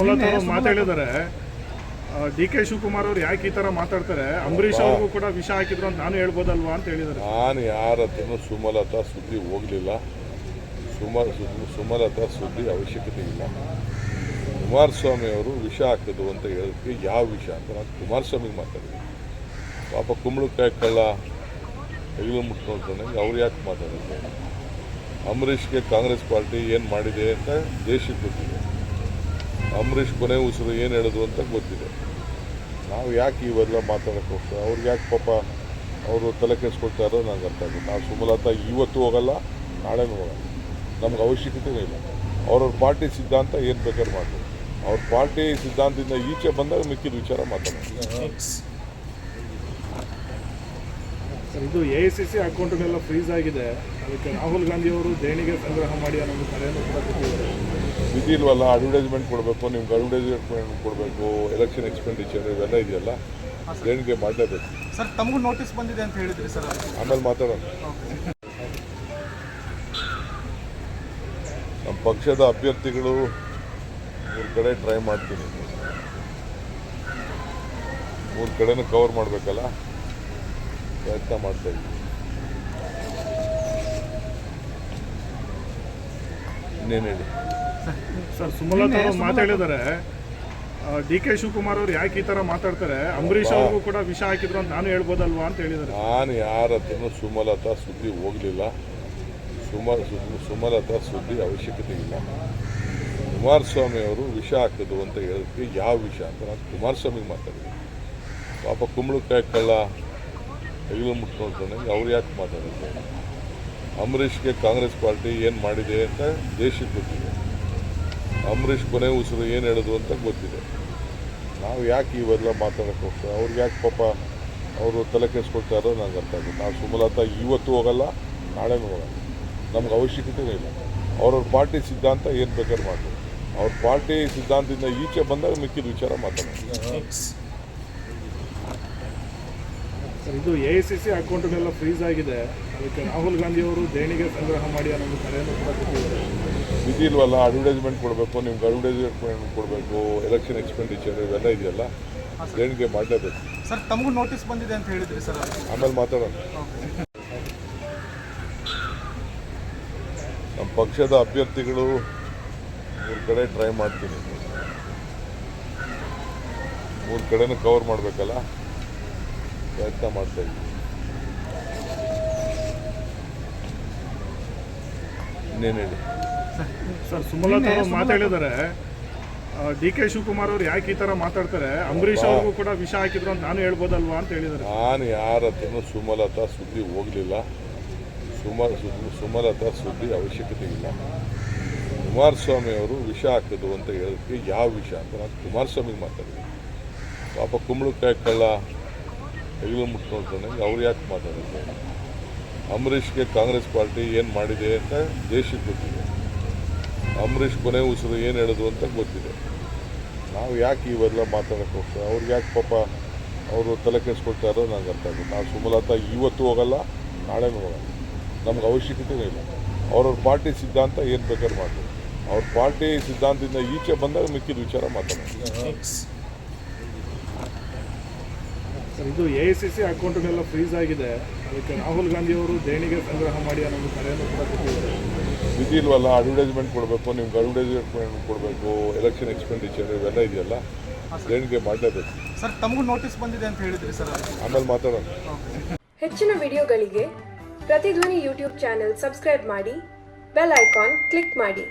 ಸುಮಲತಾ ಅವರು ಮಾತಾಡಿದ್ದಾರೆ. D K Shivakumar ಅವ್ರು ಯಾಕೆ ಈ ತರ ಮಾತಾಡ್ತಾರೆ? ಅಂಬರೀಷ್ ಅವ್ರಿಗೂ ಕೂಡ ವಿಷ ಹಾಕಿದ್ರು ಅಂತ ನಾನು ಹೇಳ್ಬೋದಲ್ವಾ ಅಂತ ಹೇಳಿದ್ದಾರೆ. ನಾನು ಯಾರ ಹತ್ರನೂ ಸುಮಲತಾ ಸುದ್ದಿ ಹೋಗಲಿಲ್ಲ. ಸುಮ ಸುಮಲತಾ ಸುದ್ದಿ ಅವಶ್ಯಕತೆ ಇಲ್ಲ. ಕುಮಾರಸ್ವಾಮಿ ಅವರು ವಿಷ ಹಾಕಿದ್ರು ಅಂತ ಹೇಳೋದಕ್ಕೆ ಯಾವ ವಿಷ ಅಂತ ನಾನು ಕುಮಾರಸ್ವಾಮಿಗೆ ಮಾತಾಡಿದೆ. ಪಾಪ ಕುಂಬಳಕಾಯಿ ಕಳ್ಳ ಹೆಗಲು ಮುಟ್ಕೊಳ್ತಾನೆ ಅವ್ರು ಯಾಕೆ ಮಾತಾಡಿದ್ದಾರೆ? ಅಂಬರೀಷ್ಗೆ ಕಾಂಗ್ರೆಸ್ ಪಾರ್ಟಿ ಏನು ಮಾಡಿದೆ ಅಂತ ದೇಶಕ್ಕೆ ಗೊತ್ತಿದೆ. ಅಂಬರೀಷ್ ಕೊನೆ ಉಸಿರು ಏನು ಹೇಳೋದು ಅಂತ ಗೊತ್ತಿದೆ. ನಾವು ಯಾಕೆ ಇವೆಲ್ಲ ಮಾತಾಡೋಕೆ ಹೋಗ್ತೇವೆ ಅವ್ರಿಗೆ ಯಾಕೆ ಪಾಪ ಅವರು ತಲೆ ಕೆಡಿಸ್ಕೊಳ್ತಾರೋ ನನಗೆ ಅರ್ಥ ಆಗುತ್ತೆ ನಾವು ಸುಮಲತಾ ಇವತ್ತು ಹೋಗಲ್ಲ ನಾಳೆನೂ ಹೋಗಲ್ಲ. ನಮ್ಗೆ ಅವಶ್ಯಕತೆನೇ ಇಲ್ಲ. ಅವ್ರವ್ರ ಪಾರ್ಟಿ ಸಿದ್ಧಾಂತ ಏನು ಬೇಕಾದ್ರೆ ಮಾಡ್ತೀವಿ ಅವ್ರ ಪಾರ್ಟಿ ಸಿದ್ಧಾಂತದಿಂದ ಈಚೆ ಬಂದಾಗ ಮಿಕ್ಕಿದ ವಿಚಾರ ಮಾತಾಡೋದು. ಸರ್, ಇದು ಎ ಐ ಸಿ ಸಿ ಅಕೌಂಟ್ಗಳೆಲ್ಲ ಫ್ರೀಸ್ ಆಗಿದೆ. ಅದಕ್ಕೆ ರಾಹುಲ್ ಗಾಂಧಿ ಅವರು ದೇಣಿಗೆ ಸಂಗ್ರಹ ಮಾಡಿ ಅನ್ನೋ ಕರೆಯನ್ನು ಕೂಡ ಕೊಟ್ಟಿದ್ದಾರೆ ಇದು ಇಲ್ವಲ್ಲ ಅಡ್ವರ್ಟೈಸ್ಮೆಂಟ್ ಕೊಡಬೇಕು ನಿಮ್ಗೆ ಅಡ್ವರ್ಟೈಸ್ಮೆಂಟ್ ಕೊಡಬೇಕು ಎಲೆಕ್ಷನ್ ಎಕ್ಸ್ಪೆಂಡಿಚರ್ ಇವೆಲ್ಲ ಇದೆಯಲ್ಲ? ದೇಣಿಗೆ ಮಾಡಲೇಬೇಕು. ಸರ್ ತಮಗೂ ನೋಟಿಸ್ ಬಂದಿದೆ ಅಂತ ಹೇಳಿದ್ರಿ ಸರ್ ಆಮೇಲೆ ಮಾತಾಡೋಣ. ನಮ್ಮ ಪಕ್ಷದ ಅಭ್ಯರ್ಥಿಗಳು ಮೂರು ಕಡೆ ಟ್ರೈ ಮಾಡ್ತೀನಿ. ಮೂರು ಕಡೆನೂ ಕವರ್ ಮಾಡಬೇಕಲ್ಲ? ಪ್ರಯತ್ನ ಮಾಡ್ತಾ ಇದ್ದೀನಿ ಇನ್ನೇನು ಹೇಳಿ? ಸರ್ ಸುಮಲತಾ ಅವರು ಮಾತಾಡಿದ್ದಾರೆ. ಡಿ ಕೆ ಶಿವಕುಮಾರ್ ಅವ್ರು ಯಾಕೆ ಈ ತರ ಮಾತಾಡ್ತಾರೆ? ಅಂಬರೀಷ್ ಅವ್ರಿಗೂ ಕೂಡ ವಿಷ ಹಾಕಿದ್ರು ಅಂತ ನಾನು ಹೇಳ್ಬೋದಲ್ವಾ ಅಂತ ಹೇಳಿದ್ದಾರೆ. ನಾನು ಯಾರ ಹತ್ರನೂ ಸುಮಲತಾ ಸುದ್ದಿ ಹೋಗಲಿಲ್ಲ. ಸುಮ ಸುಮಲತಾ ಸುದ್ದಿ ಅವಶ್ಯಕತೆ ಇಲ್ಲ. ಕುಮಾರಸ್ವಾಮಿ ಅವರು ವಿಷ ಹಾಕಿದ್ರು ಅಂತ ಹೇಳೋದಕ್ಕೆ ಯಾವ ವಿಷ ಅಂತ ನಾನು ಕುಮಾರಸ್ವಾಮಿಗೆ ಮಾತಾಡಿದೆ ಪಾಪ ಕುಂಬಳಕಾಯಿ ಕಳ್ಳ ಹೆಗಲು ಮುಟ್ಕೊಳ್ತಾನೆ ಅವ್ರು ಯಾಕೆ ಮಾತಾಡಿದ್ರು? ಅಂಬರೀಷ್ಗೆ ಕಾಂಗ್ರೆಸ್ ಪಾರ್ಟಿ ಏನು ಮಾಡಿದೆ ಅಂತ ದೇಶಕ್ಕೆ ಗೊತ್ತಿದೆ. ಅಂಬರೀಷ್ ಕೊನೆ ಉಸಿರು ಏನು ಹೇಳೋದು ಅಂತ ಗೊತ್ತಿದೆ. ನಾವು ಯಾಕೆ ಇವೆಲ್ಲ ಮಾತಾಡೋಕೆ ಹೋಗ್ತಾರೆ ಅವ್ರಿಗೆ ಯಾಕೆ ಪಾಪ ಅವರು ತಲೆ ಕೆಡಿಸ್ಕೊಳ್ತಾರೋ ನನಗೆ ಅರ್ಥ ಆಗುತ್ತೆ ನಾವು ಸುಮಲತಾ ಇವತ್ತು ಹೋಗಲ್ಲ ನಾಳೆನೂ ಹೋಗಲ್ಲ. ನಮ್ಗೆ ಅವಶ್ಯಕತೆನೇ ಇಲ್ಲ. ಅವ್ರವ್ರ ಪಾರ್ಟಿ ಸಿದ್ಧಾಂತ ಏನು ಬೇಕಾದ್ರೆ ಮಾಡ್ತಾರೆ ಅವ್ರ ಪಾರ್ಟಿ ಸಿದ್ಧಾಂತದಿಂದ ಈಚೆ ಬಂದಾಗ ಮಿಕ್ಕಿದ ವಿಚಾರ ಮಾತಾಡೋದು. ಸರ್, ಇದು ಎ ಐ ಸಿ ಸಿ ಅಕೌಂಟ್ಗಳೆಲ್ಲ ಫ್ರೀಸ್ ಆಗಿದೆ. ಅದಕ್ಕೆ ರಾಹುಲ್ ಗಾಂಧಿ ಅವರು ದೇಣಿಗೆ ಸಂಗ್ರಹ ಮಾಡಿ ಅನ್ನೋ ಕರೆಯನ್ನು ಕೂಡ ಕೊಟ್ಟಿದ್ದಾರೆ. ಇಲ್ವಲ್ಲ ಅಡ್ವರ್ಟೈಸ್ಮೆಂಟ್ ಕೊಡಬೇಕು ನಿಮ್ಗೆ ಅಡ್ವರ್ಟೈಸ್ಮೆಂಟ್ ಕೊಡಬೇಕು ಎಲೆಕ್ಷನ್ ಎಕ್ಸ್ಪೆಂಡಿಚರ್ ಇವೆಲ್ಲ ಇದೆಯಲ್ಲ ದೇಣಿಗೆ ಮಾಡಲೇಬೇಕು. ಸರ್ ತಮಗೂ ನೋಟಿಸ್ ಬಂದಿದೆ ಅಂತ ಹೇಳಿದ್ರಿ ಸರ್ ಆಮೇಲೆ ಮಾತಾಡೋಣ. ನಮ್ಮ ಪಕ್ಷದ ಅಭ್ಯರ್ಥಿಗಳು ಮೂರು ಕಡೆ ಟ್ರೈ ಮಾಡ್ತೀನಿ. ಮೂರು ಕಡೆನೂ ಕವರ್ ಮಾಡಬೇಕಲ್ಲ? ಪ್ರಯತ್ನ ಮಾಡ್ತಾ ಇದ್ದೀವಿ ಇನ್ನೇನು ಹೇಳಿ? ಸರ್ ಸುಮಲತಾ ಅವರು ಮಾತಾಡಿದ್ದಾರೆ. ಡಿ ಕೆ ಶಿವಕುಮಾರ್ ಅವ್ರು ಯಾಕೆ ಈ ತರ ಮಾತಾಡ್ತಾರೆ? ಅಂಬರೀಷ್ ಅವ್ರಿಗೂ ಕೂಡ ವಿಷ ಹಾಕಿದ್ರು ಅಂತ ನಾನು ಹೇಳ್ಬೋದಲ್ವಾ ಅಂತ ಹೇಳಿದ್ದಾರೆ. ನಾನು ಯಾರ ಹತ್ರನೂ ಸುಮಲತಾ ಸುದ್ದಿ ಹೋಗಲಿಲ್ಲ. ಸುಮ ಸುಮಲತಾ ಸುದ್ದಿ ಅವಶ್ಯಕತೆ ಇಲ್ಲ. ಕುಮಾರಸ್ವಾಮಿ ಅವರು ವಿಷ ಹಾಕಿದ್ರು ಅಂತ ಹೇಳೋದಕ್ಕೆ ಯಾವ ವಿಷ ಅಂತ ನಾನು ಕುಮಾರಸ್ವಾಮಿಗೆ ಮಾತಾಡಿದೆ ಪಾಪ ಕುಂಬಳಕಾಯಿ ಕಳ್ಳ ಹೆಗಲು ಮುಟ್ಕೊಳ್ತಾನೆ ಅವ್ರು ಯಾಕೆ ಮಾತಾಡಿದ್ರು ಅಂಬರೀಷ್ಗೆ ಕಾಂಗ್ರೆಸ್ ಪಾರ್ಟಿ ಏನು ಮಾಡಿದೆ ಅಂತ ದೇಶಕ್ಕೆ ಗೊತ್ತಿದೆ. ಅಂಬರೀಷ್ ಕೊನೆ ಉಸಿರು ಏನು ಹೇಳೋದು ಅಂತ ಗೊತ್ತಿದೆ. ನಾವು ಯಾಕೆ ಇವೆಲ್ಲ ಮಾತಾಡೋಕೆ ಹೋಗ್ತಾರೆ ಅವ್ರಿಗೆ ಯಾಕೆ ಪಾಪ ಅವರು ತಲೆ ಕೆಡಿಸ್ಕೊಳ್ತಾರೋ ನನಗೆ ಅರ್ಥ ಆಗುತ್ತೆ ನಾವು ಸುಮಲತಾ ಇವತ್ತು ಹೋಗಲ್ಲ, ನಾಳೆನೂ ಹೋಗಲ್ಲ. ನಮ್ಗೆ ಅವಶ್ಯಕತೆ ಇಲ್ಲ. ಅವ್ರವ್ರ ಪಾರ್ಟಿ ಸಿದ್ಧಾಂತ ಏನು ಬೇಕಾದ್ರೆ ಮಾಡ್ತಾರೆ ಅವ್ರ ಪಾರ್ಟಿ ಸಿದ್ಧಾಂತದಿಂದ ಈಚೆ ಬಂದಾಗ ಮಿಕ್ಕಿದ ವಿಚಾರ ಮಾತಾಡೋದು. ಸರ್, ಇದು ಎ ಐ ಸಿ ಸಿ ಅಕೌಂಟ್ಗಳೆಲ್ಲ ಫ್ರೀಸ್ ಆಗಿದೆ. ಅದಕ್ಕೆ ರಾಹುಲ್ ಗಾಂಧಿ ಅವರು ದೇಣಿಗೆ ಸಂಗ್ರಹ ಮಾಡಿ ಅನ್ನೋದು ಕರೆಯನ್ನು ಕೂಡ ಕೊಟ್ಟಿದ್ದಾರೆ. ವಿಧಿ ಇಲ್ವಲ್ಲ ಅಡ್ವರ್ಟೈಸ್ಮೆಂಟ್ ಕೊಡಬೇಕು ನಿಮ್ಗೆ ಅಡ್ವರ್ಟೈಸ್ಮೆಂಟ್ ಕೊಡಬೇಕು ಎಲೆಕ್ಷನ್ ಎಕ್ಸ್ಪೆಂಡಿಚರ್ ಇವೆಲ್ಲ ಇದೆಯಲ್ಲ ದೇಣಿಗೆ ಮಾಡಲೇಬೇಕು. ಸರ್ ತಮಗೂ ನೋಟಿಸ್ ಬಂದಿದೆ ಅಂತ ಹೇಳಿದ್ರಿ ಸರ್ ಆಮೇಲೆ ಮಾತಾಡೋಣ. ಹೆಚ್ಚಿನ ವಿಡಿಯೋಗಳಿಗೆ ಪ್ರತಿಧ್ವನಿ ಯೂಟ್ಯೂಬ್ ಚಾನೆಲ್ ಸಬ್ಸ್ಕ್ರೈಬ್ ಮಾಡಿ ಬೆಲ್ ಐಕಾನ್ ಕ್ಲಿಕ್ ಮಾಡಿ.